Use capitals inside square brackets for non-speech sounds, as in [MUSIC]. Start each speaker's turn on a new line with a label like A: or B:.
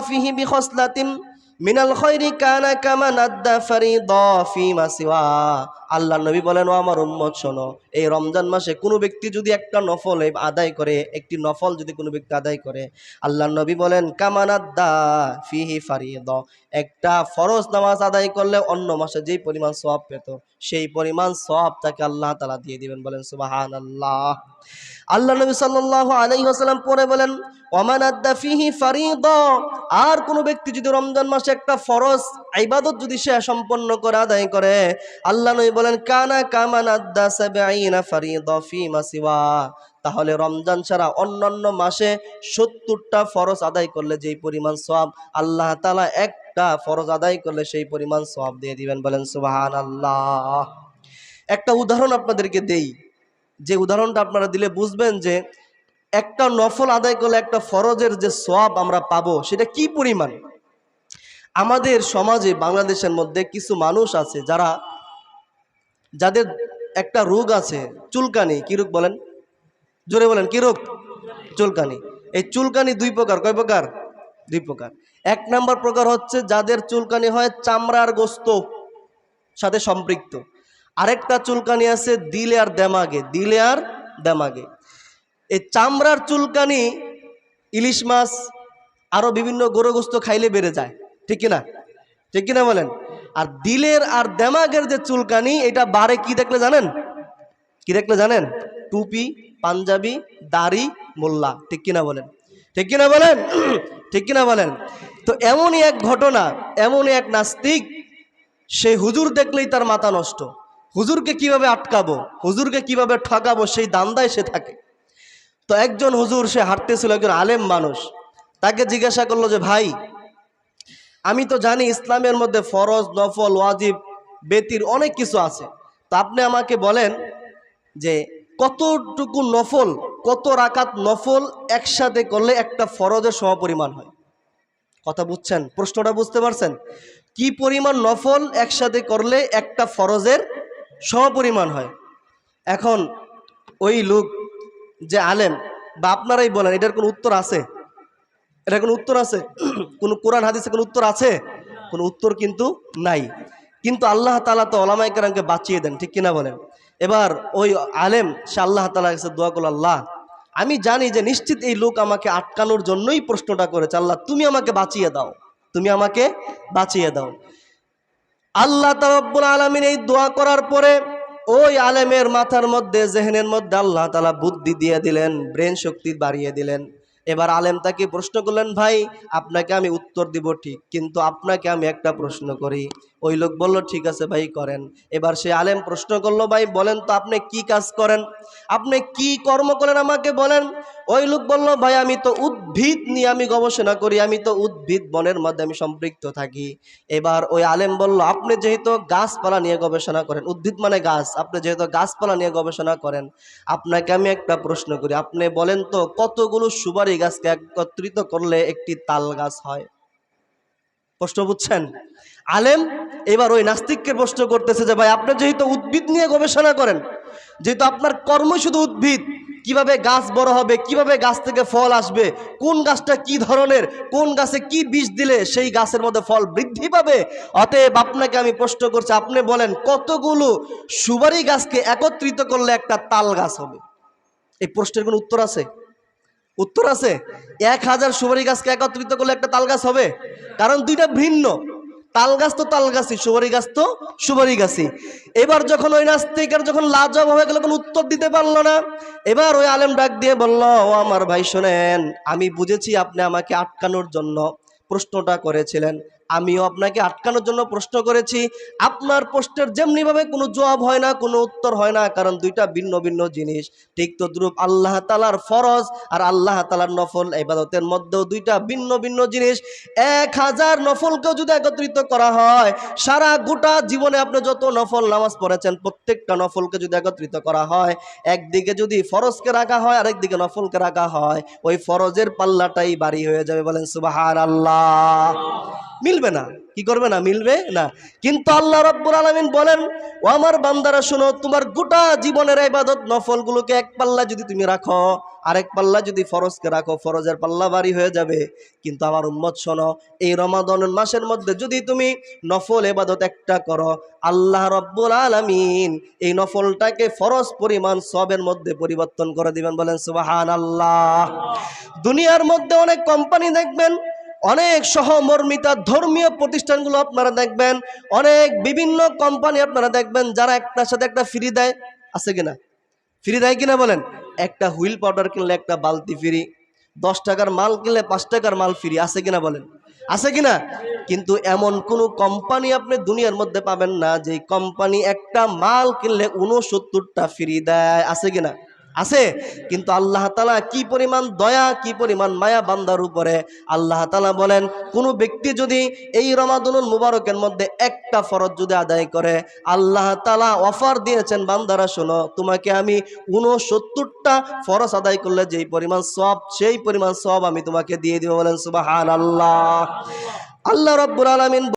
A: فيه بخصلة من الخير كان كمن أدى فريضا فيما سواه. আল্লাহ নবী বলেন, ও আমার উম্মত, শোনো, এই রমজান মাসে কোনো ব্যক্তি যদি একটা নফল আদায় করে, একটি নফল যদি কোনো ব্যক্তি আদায় করে, আল্লাহ নবী বলেন কামান আদ্দা ফিহি ফারিদ একটা ফরজ নামাজ আদায় করলে অন্য মাসে যেই পরিমাণ সওয়াব পেত, সেই পরিমাণ সওয়াব তাকে আল্লাহ তাআলা দিয়ে দিবেন, বলেন, সুবহানাল্লাহ আল্লাহ আল্লাহ নবী সাল্লাল্লাহু আলাইহি ওয়াসাল্লাম পরে বলেন ওমান আদ্দা ফিহি ফারিদা আর কোন ব্যক্তি যদি রমজান মাসে একটা ফরজ ইবাদত যদি সে সম্পন্ন করে, আদায় করে, আল্লাহ নবী বলেন, কানা কামান তাহলে রমজান ছাড়া অন্যান্য মাসে সত্তরটা ফরজ আদায় করলে যেই পরিমাণ সব আল্লাহ তালা একটা ফরজ আদায় করলে সেই পরিমাণ সব দিয়ে দিবেন বলেন সুবাহান আল্লাহ একটা উদাহরণ আপনাদেরকে দেই। যে উদাহরণটা আপনারা দিলে বুঝবেন যে, একটা নফল আদায় করলে একটা ফরজের যে সব আমরা পাবো, সেটা কি পরিমাণ? আমাদের সমাজে, বাংলাদেশের মধ্যে কিছু মানুষ আছে যারা যাদের একটা রোগ আছে, চুলকানি, কি রোগ বলেন? জোরে বলেন, কি রোগ? চুলকানি। এই চুলকানি দুই প্রকার, কয় প্রকার? দুই প্রকার। এক নাম্বার প্রকার হচ্ছে যাদের চুলকানি হয় চামড়ার গোস্ত সাথে সম্পৃক্ত। আরেকটা চুলকানি আছে দিলে আর দেমাগে, দিলে আর দেমাগে। এই চামড়ার চুলকানি, ইলিশ মাছ আরও বিভিন্ন গরুগোস্ত খাইলে বেড়ে যায়। ঠিক কিনা? ঠিক কিনা বলেন? আর দিলের আর দেমাগের যে চুলকানি, এটা বারে কি দেখলে জানেন? কি দেখলে জানেন? টুপি, পাঞ্জাবি, দাড়ি, মোল্লা। ঠিক কিনা বলেন? ঠিক কিনা বলেন? [CLEARS THROAT] ঠিক কিনা বলেন? তো এমনই এক ঘটনা, এমনই এক নাস্তিক, সে হুজুর দেখলেই তার মাথা নষ্ট। হুজুরকে কীভাবে আটকাবো? হুজুরকে কীভাবে ঠকাবো সেই দান্দায় সে থাকে। তো একজন হুজুর, সে হাঁটতেছিল, একজন আলেম মানুষ। তাকে জিজ্ঞাসা করল যে, ভাই আমি তো জানি ইসলামের মধ্যে ফরজ, নফল, ওয়াজিব, বেতির অনেক কিছু আছে। তো আপনি আমাকে বলেন যে কতটুকু নফল, কত রাকাত নফল একসাথে করলে একটা ফরজের সমপরিমাণ হয়? কথা বুঝছেন? প্রশ্নটা বুঝতে পারছেন? কি পরিমাণ নফল একসাথে করলে একটা ফরজের সমপরিমাণ হয়? এখন ওই লোক যে আলেম, বা আপনারাই বলেন, এটার কোনো উত্তর আছে? এটার কোনো উত্তর আছে? কোনো কোরআন, হাদিসে কোনো উত্তর আছে? কোনো উত্তর কিন্তু নাই। কিন্তু আল্লাহ তালা তো ওলামাইকারকে বাঁচিয়ে দেন, ঠিক কিনা বলেন? এবার ওই আলেম, সে আল্লাহ তালা কাছে দোয়া করল, আল্লাহ, আমি জানি যে নিশ্চিত এই লোক আমাকে আটকানোর জন্যই প্রশ্নটা করেছে। আল্লাহ, তুমি আমাকে বাঁচিয়ে দাও। তুমি আমাকে বাঁচিয়ে দাও। আল্লাহ তারব্বুল আলমিন এই দোয়া করার পরে ওই আলেমের মাথার মধ্যে, জেহেনের মধ্যে আল্লাহ তালা বুদ্ধি দিয়ে দিলেন, ব্রেন শক্তি বাড়িয়ে দিলেন। এবার আলেম তাকে প্রশ্ন করলেন, ভাই, আপনাকে আমি উত্তর দিব ঠিক, কিন্তু আপনাকে আমি একটা প্রশ্ন করি। ওই লোক বলল, ঠিক আছে ভাই, করেন। এবার সে আলেম প্রশ্ন করল, ভাই, বলেন তো আপনি কি কাজ করেন? আপনি কি কর্ম করেন আমাকে বলেন? ওই লোক বলল, ভাই, আমি তো উদ্ভিদ নিয়ে আমি গবেষণা করি, আমি তো উদ্ভিদ বনের মধ্যে আমি সম্পৃক্ত থাকি। এবার ওই আলেম বলল, আপনি যেহেতু গাছপালা নিয়ে গবেষণা করেন, উদ্ভিদ মানে গাছ, আপনি যেহেতু গাছপালা নিয়ে গবেষণা করেন, আপনাকে আমি একটা প্রশ্ন করি। আপনি বলেন তো, কতগুলো সুপারি গাছকে একত্রিত করলে একটি তাল গাছ হয়? প্রশ্ন বুঝছেন? আলেম এবার ওই নাস্তিককে প্রশ্ন করতেছে যে, ভাই, আপনি যেহেতু উদ্ভিদ নিয়ে গবেষণা করেন, যেহেতু আপনার কর্ম শুধু উদ্ভিদ, কীভাবে গাছ বড় হবে, কীভাবে গাছ থেকে ফল আসবে, কোন গাছটা কি ধরনের, কোন গাছে কি বীজ দিলে সেই গাছের মধ্যে ফল বৃদ্ধি পাবে? অতএব আপনাকে আমি প্রশ্ন করছি, আপনি বলেন, কতগুলো সুপারি গাছকে একত্রিত করলে একটা তাল গাছ হবে? এই প্রশ্নের কোনো উত্তর আছে? উত্তর আছে এক হাজার সুপারি গাছকে একত্রিত করলে একটা তাল গাছ হবে। কারণ দুইটা ভিন্ন। তাল গাছ তো তাল গাছই, সুপারি গাছ তো সুপারি গাছই। এবার যখন ওই নাস্তিকের যখন লাজব হয়ে গেল, কোনো উত্তর দিতে পারল না। এবার ওই আলেম ডাক দিয়ে বলল, ও আমার ভাই শোনেন, আমি বুঝেছি আপনি আমাকে আটকানোর জন্য প্রশ্নটা করেছিলেন। আমিও আপনাকে আটকানোর জন্য প্রশ্ন করেছি। আপনার প্রশ্নের যেমনিভাবে কোনো জবাব হয় না, কোনো উত্তর হয় না, কারণ দুইটা ভিন্ন ভিন্ন জিনিস। ঠিক তদ্রুপ আল্লাহ তালার ফরজ আর আল্লাহ তালার নফল। ইবাদতের মধ্যেও দুইটা ভিন্ন ভিন্ন জিনিস। এক হাজার নফলকেও যদি একত্রিত করা হয়, সারা গোটা জীবনে আপনি যত নফল নামাজ পড়েছেন, প্রত্যেকটা নফলকে যদি একত্রিত করা হয়, একদিকে যদি ফরজকে রাখা হয়, আরেকদিকে নফলকে রাখা হয়, ওই ফরজের পাল্লাটাই বাড়ি হয়ে যাবে বলেন সুবাহার আল্লাহ মিলবে না। কি করবে না? মিলবে না। কিন্তু আল্লাহ রব্বুল আলমিন বলেন, ও আমার বান্দারা, শোনো, তোমার গোটা জীবনের ইবাদত নফলগুলোকে এক পাল্লা যদি তুমি রাখো, আরেক পাল্লা যদি ফরজকে রাখো, ফরজের পাল্লা বাড়ি হয়ে যাবে। কিন্তু আমার উম্মত, শোনো, এই রমাদনের মাসের মধ্যে যদি তুমি নফল এবাদত একটা করো, আল্লাহ রব্বুল আলামিন এই নফলটাকে ফরজ পরিমাণ সবের মধ্যে পরিবর্তন করে দিবেন বলেন সুবাহান আল্লাহ দুনিয়ার মধ্যে অনেক কোম্পানি দেখবেন অনেক সহমর্মিতা ধর্মীয় প্রতিষ্ঠানগুলো আপনারা দেখবেন, অনেক বিভিন্ন কোম্পানি আপনারা দেখবেন যারা একটার সাথে একটা ফ্রি দেয়, আছে কিনা? ফ্রি দেয় কিনা বলেন? একটা হুইল পাউডার কিনলে একটা বালতি ফ্রি দশ টাকার মাল কিনলে পাঁচ টাকার মাল ফ্রি আছে কিনা বলেন? আছে কিনা? কিন্তু এমন কোনো কোম্পানি আপনি দুনিয়ার মধ্যে পাবেন না যে কোম্পানি একটা মাল কিনলে উনসত্তরটা ফ্রি দেয়, আছে কিনা? আছে? কিন্তু আল্লাহ তালা কি পরিমাণ দয়া, কি পরিমাণ মায়া বান্দার উপরে আল্লাহ তালা বলেন, কোনো ব্যক্তি যদি এই রমাদুল মুবারকের মধ্যে একটা ফরজ যদি আদায় করে, আল্লাহ তালা অফার দিয়েছেন, বান্দারা শোনো, তোমাকে আমি উনসত্তরটা ফরজ আদায় করলে যেই পরিমাণ সব সেই পরিমাণ সব আমি তোমাকে দিয়ে দিব বলেন সুবাহ আল্লাহ আল্লাহ রব্বুল আলমিন